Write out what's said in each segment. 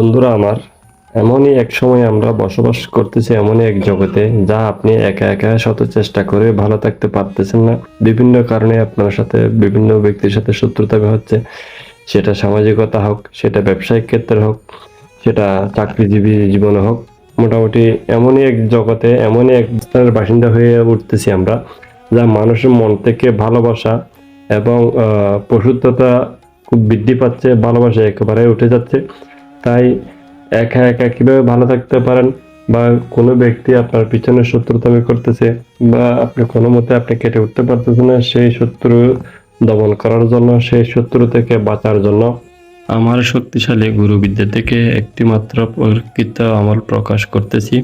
বন্ধুরা আমার, এমনই এক সময় আমরা বসবাস করতেছি এমনই এক জগতে যা আপনি একা একা শত চেষ্টা করে ভালো থাকতে পারতেছেন না। বিভিন্ন কারণে আপনার সাথে বিভিন্ন ব্যক্তির সাথে শত্রুতা হচ্ছে। সেটা সামাজিকতা হোক, সেটা ব্যবসায়িক ক্ষেত্রে হোক, সেটা চাকরিজীবী জীবনে হোক, মোটামুটি এমনই এক জগতে, এমনই এক স্থানের বাসিন্দা হয়ে উঠতেছি আমরা, যা মানুষের মন থেকে ভালোবাসা এবং পশুত্বতা খুব বৃদ্ধি পাচ্ছে, ভালোবাসা একেবারে উঠে যাচ্ছে। তাই একা একা কীভাবে ভালো থাকতে পারেন বা কোনো ব্যক্তি আপনার পিছনে শত্রুতামি করতেছে বা আপনি কোনো মতে আপনি কেটে উঠতে পারতেছেন না, সেই শত্রু দমন করার জন্য, সেই শত্রু থেকে বাঁচার জন্য। আমার শক্তিশালী গুরুবিদ্যা থেকে একটি মাত্র প্রকৃত আমল প্রকাশ করতেছি।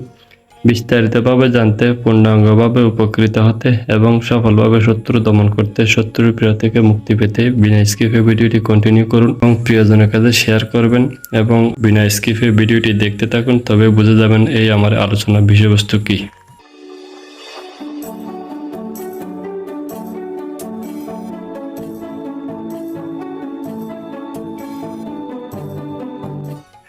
বিস্তারিতভাবে জানতে পূর্ণাঙ্গভাবে উপকৃত হতে এবং সফলভাবে শত্রু দমন করতে শত্রুর প্রিয় থেকে মুক্তি পেতে বিনা স্কিপে ভিডিওটি কন্টিনিউ করুন এবং প্রিয়জনের কাছে শেয়ার করবেন এবং বিনা স্কিপে ভিডিওটি দেখতে থাকুন, তবে বুঝে যাবেন এই আমার আলোচনা বিষয়বস্তু কি।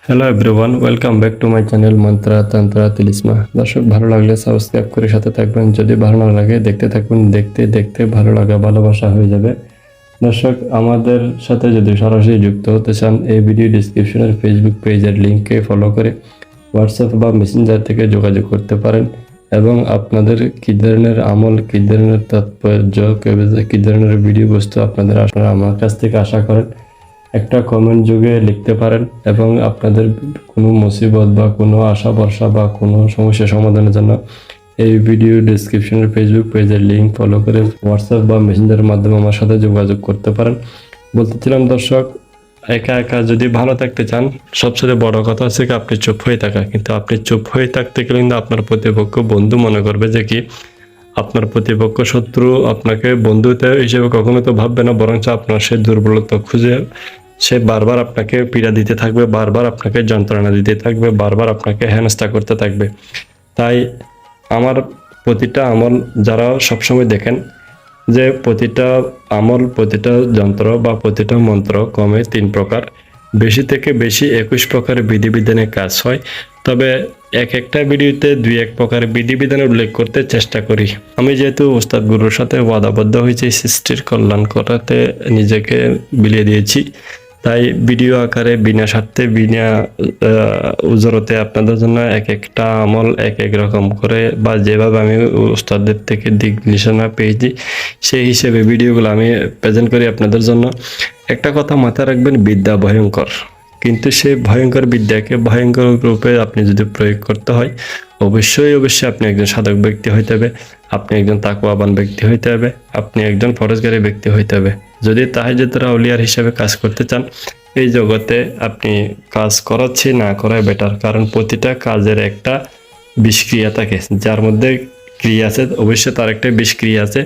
Hello everyone welcome back to my channel Mantra Tantra Tilisma দর্শক, ভালো লাগলে সাবস্ক্রাইব করে সাথে থাকবেন। যদি ভালো না লাগে, দেখতে থাকবেন দেখতে দেখতে ভালো লাগা, ভালোবাসা হয়ে যাবে। দর্শক, আমাদের সাথে যদি সরাসরি যুক্ত হতে চান, এই ভিডিও ডিসক্রিপশনের ফেসবুক পেজের লিঙ্ককে ফলো করে হোয়াটসঅ্যাপ বা মেসেঞ্জার থেকে যোগাযোগ করতে পারেন এবং আপনাদের কী ধরনের আমল, কী ধরনের তাৎপর্য, কী ধরনের ভিডিও বস্তু আপনাদের আপনারা আমার কাছ থেকে আশা করেন একটা কমেন্ট যুগে লিখতে পারেন এবং আপনাদের কোনো মুসিবত বা কোনো আশা ভরসা বা কোনো সমস্যা সমাধানের জন্য এই ভিডিও ডিসক্রিপশনের ফেসবুক পেজের লিঙ্ক ফলো করে হোয়াটসঅ্যাপ বা মেসেঞ্জারের মাধ্যমে আমার সাথে যোগাযোগ করতে পারেন। বলতেছিলাম, দর্শক, একা একা যদি ভালো থাকতে চান, সবচেয়ে বড় কথা হচ্ছে কি, আপনি চুপ হয়ে থাকা। কিন্তু আপনি চুপ হয়ে থাকতে গেলে কিন্তু আপনার প্রতিপক্ষ বন্ধু মনে করবে যে কি আপনার প্রতিপক্ষ শত্রু আপনাকে বন্ধুতে হিসেবে কখনো তো ভাববে না, বরঞ্চ আপনার সে দুর্বলতা খুঁজে সে বারবার আপনাকে পীড়া দিতে থাকবে, বারবার আপনাকে যন্ত্রণা দিতে থাকবে, বারবার আপনাকে হেনস্থা করতে থাকবে। তাই আমার প্রতিটা আমল যারা সবসময় দেখেন যে প্রতিটা আমল, প্রতিটা যন্ত্র বা প্রতিটা মন্ত্র কমে তিন প্রকার, বেশি থেকে বেশি একুশ প্রকারের বিধিবিধানের কাজ হয়। তবে এক একটা ভিডিওতে দুই এক প্রকার বিধিবিধান উল্লেখ করতে চেষ্টা করি। আমি যেহেতু ওস্তাদ গুরুর সাথে ওয়াদাবদ্ধ হয়েছি, সৃষ্টির কল্যাণ করাতে নিজেকে বিলিয়ে দিয়েছি। তাই ভিডিও আকারে বিনা স্বার্থে, বিনা উজরতে আপনাদের জন্য এক একটা আমল, এক এক রকম করে বা যেভাবে আমি ওস্তাদদের থেকে দিক নিশানা পেয়েছি, সেই হিসেবে ভিডিওগুলো আমি প্রেজেন্ট করি আপনাদের জন্য। একটা কথা মাথায় রাখবেন, বিদ্যা ভয়ঙ্কর। কিন্তু সেই ভয়ঙ্কর বিদ্যাকে ভয়ঙ্কর রূপে আপনি যদি প্রয়োগ করতে হয়, অবশ্যই অবশ্যই আপনি একজন সাধক ব্যক্তি হইতে হবে, আপনি একজন তাকুয়াবান ব্যক্তি হইতে হবে, আপনি একজন ফরজগারী ব্যক্তি হইতে হবে। যদি তাহাজের আউলিয়ার হিসাবে কাজ করতে চান, এই জগতে আপনি কাজ করাচ্ছি না করাই বেটার কারণ প্রতিটা কাজের একটা বিষক্রিয়া থাকে, যার মধ্যে ক্রিয়া আছে, অবশ্যই তার একটা বিষক্রিয়া আছে।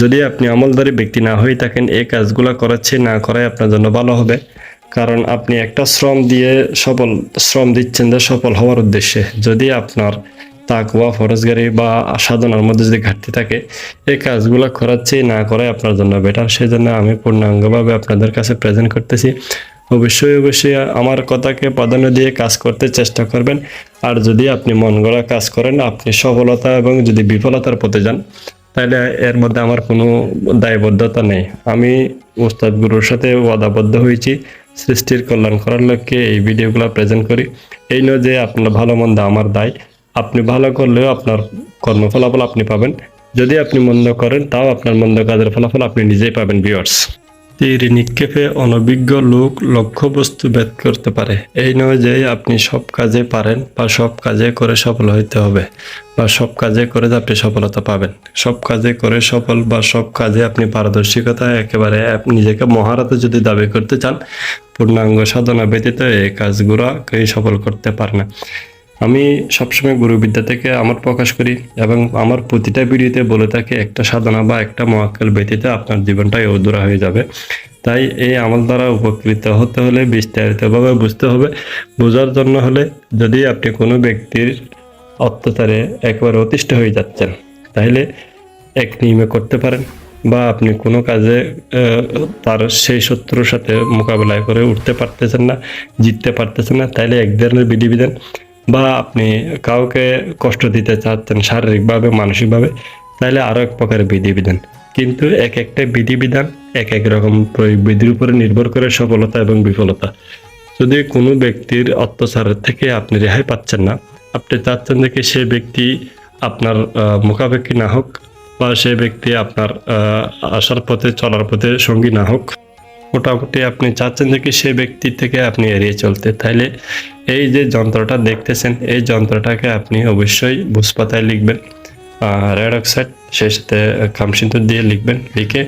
যদি আপনি আমলদারি ব্যক্তি না হয়ে থাকেন, এই কাজগুলো করাচ্ছি না করাই আপনার জন্য ভালো হবে। কারণ আপনি একটা শ্রম দিয়ে সফল, শ্রম দিচ্ছেন যে সফল হওয়ার উদ্দেশ্যে। যদি আপনার তাকওয়া, ফরজগারি বা সাধনার মধ্যে যদি ঘাটতি থাকে, এই কাজগুলো করাচ্ছি না করাই আপনার জন্য বেটার সেই জন্য আমি পূর্ণাঙ্গভাবে আপনাদের কাছে প্রেজেন্ট করতেছি। অবশ্যই অবশ্যই আমার কথাকে প্রাধান্য দিয়ে কাজ করতে চেষ্টা করবেন। আর যদি আপনি মন গড়া কাজ করেন, আপনি সফলতা এবং যদি বিফলতার পথে যান, তাহলে এর মধ্যে আমার কোনো দায়বদ্ধতা নেই। আমি ওস্তাদ গুরুর সাথে ওয়াদাবদ্ধ হয়েছি। সৃষ্টির কল্যাণ করার লক্ষ্যে এই ভিডিওগুলো প্রেজেন্ট করি। এই নয় যে আপনার ভালো মন্দ আমার দায়। আপনি ভালো করলেও আপনার কর্মফলাফল আপনি পাবেন। যদি আপনি মন্দ করেন, তাও আপনার মন্দ কাজের ফলাফল আপনি নিজেই পাবেন ভিউয়ার্স তীর নিক্ষেপে অনভিজ্ঞ লোক লক্ষ্যবস্তু ভেদ করতে পারে। এই নয় যে আপনি সব কাজে পারেন বা সব কাজে করে সফল হইতে হবে, বা সব কাজে করে আপনি সফলতা পাবেন। সব কাজে করে সফল বা সব কাজে আপনি পারদর্শিকতা একেবারে নিজেকে মহারতে যদি দাবি করতে চান, পূর্ণাঙ্গ সাধনা ব্যতীত এই কাজগুলো কেউ সফল করতে পারে না। আমি সবসময় গুরুবিদ্যা থেকে আমার প্রকাশ করি এবং আমার প্রতিটা ভিডিওতে বলে থাকি একটা সাধনা বা একটা মহাকাল ব্যতীত আপনার জীবনটাই অধুরা হয়ে যাবে। তাই এই আমল দ্বারা উপকৃত হতে হলে বিস্তারিতভাবে বুঝতে হবে। বোঝার জন্য হলে যদি আপনি কোনো ব্যক্তির অত্যাচারে একবার অতিষ্ঠ হয়ে যাচ্ছেন, তাহলে এক নিয়মে করতে পারেন বা আপনি কোনো কাজে তার সেই শত্রুর সাথে মোকাবেলা করে উঠতে পারতেছেন না, জিততে পারতেছেন না তাইলে এক ধরনের বিধিবিধান বা আপনি কাউকে কষ্ট দিতে চাচ্ছেন শারীরিকভাবে, মানসিকভাবে, তাহলে আরও এক প্রকারের বিধিবিধান। কিন্তু এক একটা বিধিবিধান এক এক রকম বিধির উপরে নির্ভর করে সফলতা এবং বিফলতা। যদি কোনো ব্যক্তির অত্যাচারের থেকে আপনি রেহাই পাচ্ছেন না, আপনি চাচ্ছেন যে সে ব্যক্তি আপনার মুখাপেক্ষি না হোক বা সে ব্যক্তি আপনার আসার পথে, চলার পথে সঙ্গী না হোক মোটামুটি আপনি চাচ্ছেন যে কি সে ব্যক্তি থেকে আপনি এড়িয়ে চলতে। তাইলে এই যে যন্ত্রটা দেখতেছেন, এই যন্ত্রটাকে আপনি অবশ্যই বুসপাতায় লিখবেন রেড অক্সাইড, সেই সাথে খামসিন্দুর দিয়ে লিখবেন, লিখে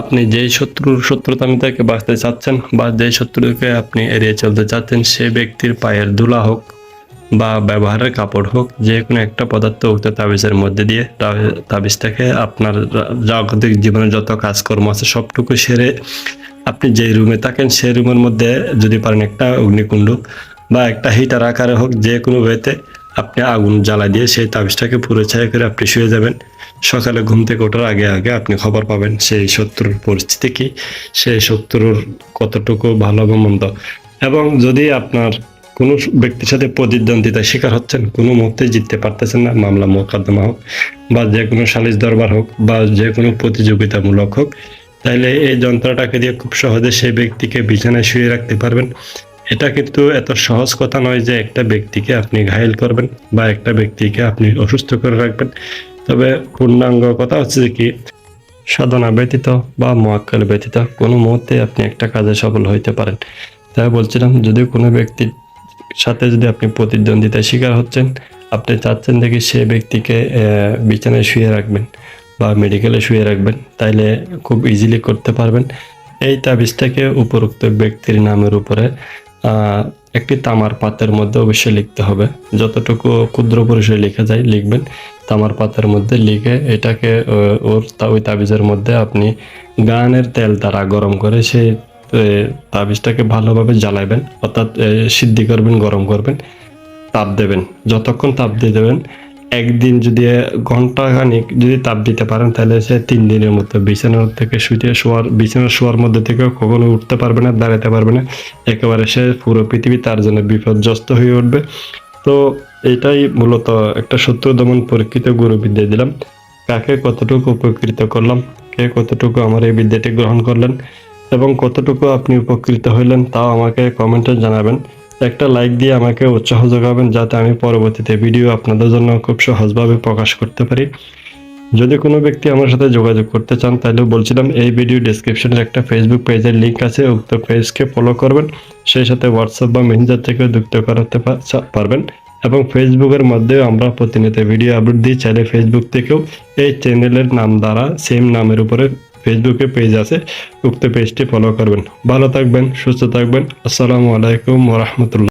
আপনি যেই শত্রুর শত্রুতামি থেকে বাঁচতে চাচ্ছেন বা যেই শত্রুকে আপনি এড়িয়ে চলতে চাচ্ছেন, সে ব্যক্তির পায়ের ধুলা হোক বা ব্যবহারের কাপড় হোক, যে কোনো একটা পদার্থ উক্ত তাবিজের মধ্যে দিয়ে তাবিজটাকে আপনার জাগতিক জীবনে যত কাজকর্ম আছে, সবটুকু সেরে আপনি যে রুমে থাকেন সেই রুমের মধ্যে যদি পারেন একটা অগ্নিকুণ্ড বা একটা হিটার আকারে হোক, যে কোনো ওয়েতে আপনি আগুন জ্বালা দিয়ে সেই তাবিজটাকে পুরো ছায়া করে আপনি শুয়ে যাবেন। সকালে ঘুম থেকে ওঠার আগে আগে আপনি খবর পাবেন সেই শত্রুর পরিস্থিতি কি, সেই শত্রুর কতটুকু ভালো বা মন্দ। এবং যদি আপনার কোনো ব্যক্তির সাথে প্রতিদ্বন্দ্বিতার শিকার হচ্ছেন, কোনো মুহূর্তে জিততে পারতেছেন না, মামলা মোকদ্দমা হোক বা যে কোনো সালিশ দরবার হোক বা যে কোনো প্রতিযোগিতামূলক হোক তাহলে এই যন্ত্রটাকে দিয়ে খুব সহজে সেই ব্যক্তিকে বিছানায় শুয়ে রাখতে পারবেন। এটা কিন্তু এত সহজ কথা নয় যে একটা ব্যক্তিকে আপনি ঘায়েল করবেন বা একটা ব্যক্তিকে আপনি অসুস্থ করে রাখবেন। তবে পূর্ণাঙ্গ কথা হচ্ছে যে কি, সাধনা ব্যতীত বা মোয়াক্কাল ব্যতীত কোনো মুহূর্তে আপনি একটা কাজে সফল হইতে পারেন। তাই বলছিলাম, যদি কোনো ব্যক্তির সাথে যদি আপনি প্রতিদ্বন্দ্বিতার শিকার হচ্ছেন, আপনি চাচ্ছেন দেখি সে ব্যক্তিকে বিছানায় শুয়ে রাখবেন। বা মেডিকেলে শুয়ে রাখবেন, তাইলে খুব ইজিলি করতে পারবেন। এই তাবিজটাকে উপরোক্ত ব্যক্তির নামের উপরে একটি তামার পাতের মধ্যে অবশ্যই লিখতে হবে। যতটুকু ক্ষুদ্র পরিসরে লেখা যায়, লিখবেন। তামার পাতের মধ্যে লিখে এটাকে ওর ওই তাবিজের মধ্যে আপনি গানের তেল দ্বারা গরম করে সেই তাবিজটাকে ভালোভাবে জ্বালাবেন অর্থাৎ সিদ্ধি করবেন, গরম করবেন, তাপ দেবেন। যতক্ষণ তাপ দিয়ে দেবেন একদিন যদি ঘণ্টা খানিক যদি তাপ দিতে পারেন, তাহলে সে তিন দিনের মতো বিছানার থেকে শুইতে শোয়ার, বিছানার শোয়ার মধ্যে থেকে কখনো উঠতে পারবে না দাঁড়াতে পারবে না। একেবারে সে পুরো পৃথিবী তার জন্য বিপর্যস্ত হয়ে উঠবে। তো এটাই মূলত একটা শত্রু দমন পরীক্ষিত গুরুবিদ্যা দিলাম। কাকে কতটুকু উপকৃত করলাম, কে কতটুকু আমার এই বিদ্যাটি গ্রহণ করলেন এবং কতটুকু আপনি উপকৃত হইলেন, তাও আমাকে কমেন্টে জানাবেন। একটা লাইক দিয়ে আমাকে উৎসাহ যোগাবেন যাতে আমি পরবর্তীতে ভিডিও আপনাদের জন্য খুব সহজভাবে প্রকাশ করতে পারি। যদি কোনো ব্যক্তি আমার সাথে যোগাযোগ করতে চান, তাহলে বলছিলাম এই ভিডিও ডেসক্রিপশনে একটা ফেসবুক পেজের লিংক আছে, উক্ত পেজকে ফলো করবেন। সেই সাথে হোয়াটসঅ্যাপ বা মেসেঞ্জার থেকেও যুক্ত করাতে পারবেন। এবং ফেসবুকের মধ্যেও আমরা প্রতিনিয়ত ভিডিও আপলোড দিই। চাইলে ফেসবুক থেকেও এই চ্যানেলের নাম দ্বারা সেম নামের উপরে ফেসবুকে পেজ আছে উক্ত পেজটি ফলো করবেন। ভালো থাকবেন সুস্থ থাকবেন। আসসালামু আলাইকুম রহমতুল্লাহ।